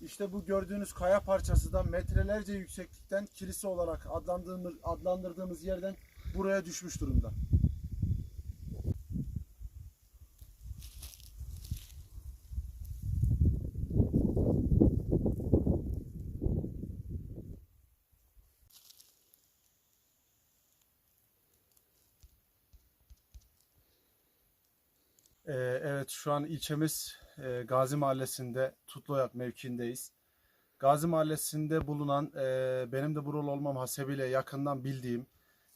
İşte bu gördüğünüz kaya parçası da metrelerce yükseklikten kilise olarak adlandırdığımız, yerden buraya düşmüş durumda. Ee, evet şu an ilçemiz e, Gazi Mahallesi'nde Tutloyak mevkiindeyiz. Gazi Mahallesi'nde bulunan e, benim de buralı olmam hasebiyle yakından bildiğim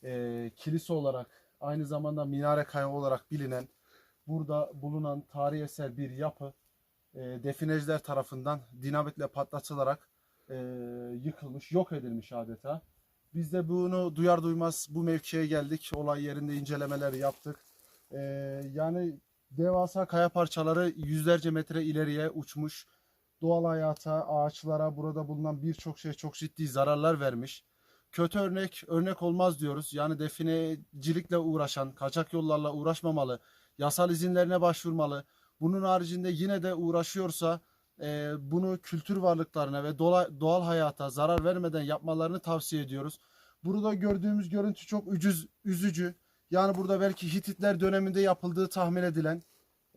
e, kilise olarak aynı zamanda minare kaya olarak bilinen burada bulunan tarihi eser bir yapı e, defineciler tarafından dinamitle patlatılarak e, yıkılmış, yok edilmiş adeta. Biz de bunu duyar duymaz bu mevkiye geldik. Olay yerinde incelemeler yaptık. E, yani devasa kaya parçaları yüzlerce metre ileriye uçmuş. Doğal hayata, ağaçlara, burada bulunan birçok şey çok ciddi zararlar vermiş. Kötü örnek, örnek olmaz diyoruz. Yani definecilikle uğraşan, kaçak yollarla uğraşmamalı, yasal izinlerine başvurmalı. Bunun haricinde yine de uğraşıyorsa e, bunu kültür varlıklarına ve dola- doğal hayata zarar vermeden yapmalarını tavsiye ediyoruz. Burada gördüğümüz görüntü çok ucuz, üzücü. Yani burada belki Hititler döneminde yapıldığı tahmin edilen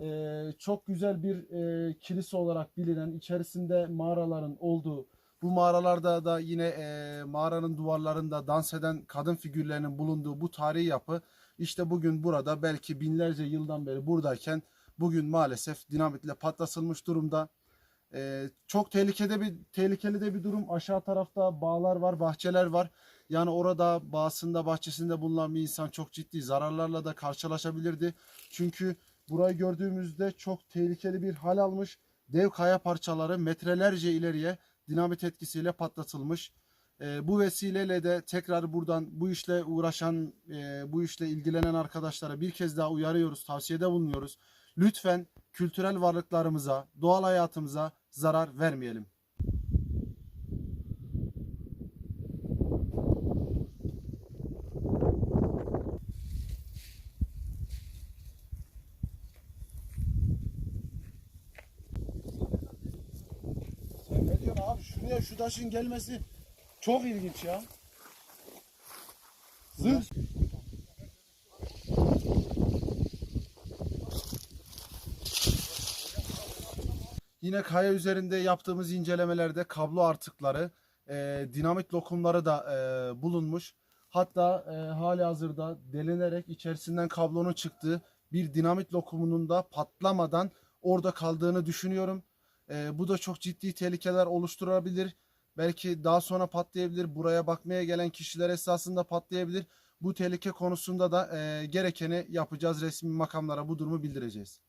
e, çok güzel bir e, kilise olarak bilinen içerisinde mağaraların olduğu bu mağaralarda da yine e, mağaranın duvarlarında dans eden kadın figürlerinin bulunduğu bu tarihi yapı işte bugün burada belki binlerce yıldan beri buradayken bugün maalesef dinamitle patlatılmış durumda. E, çok tehlikede bir tehlikeli de bir durum. Aşağı tarafta bağlar var, bahçeler var. Yani orada bağısında, bahçesinde bulunan bir insan çok ciddi zararlarla da karşılaşabilirdi. Çünkü burayı gördüğümüzde çok tehlikeli bir hal almış. Dev kaya parçaları metrelerce ileriye dinamit etkisiyle patlatılmış. Ee, bu vesileyle de tekrar buradan bu işle uğraşan, e, bu işle ilgilenen arkadaşlara bir kez daha uyarıyoruz, tavsiyede bulunuyoruz. Lütfen kültürel varlıklarımıza, doğal hayatımıza zarar vermeyelim. Şuraya şu taşın gelmesi çok ilginç ya. Zırh. Yine kaya üzerinde yaptığımız incelemelerde kablo artıkları, e, dinamit lokumları da e, bulunmuş. Hatta e, hali hazırda delinerek içerisinden kablonun çıktığı bir dinamit lokumunun da patlamadan orada kaldığını düşünüyorum. E, bu da çok ciddi tehlikeler oluşturabilir. Belki daha sonra patlayabilir. Buraya bakmaya gelen kişiler esasında patlayabilir. Bu tehlike konusunda da e, gerekeni yapacağız. Resmi makamlara bu durumu bildireceğiz.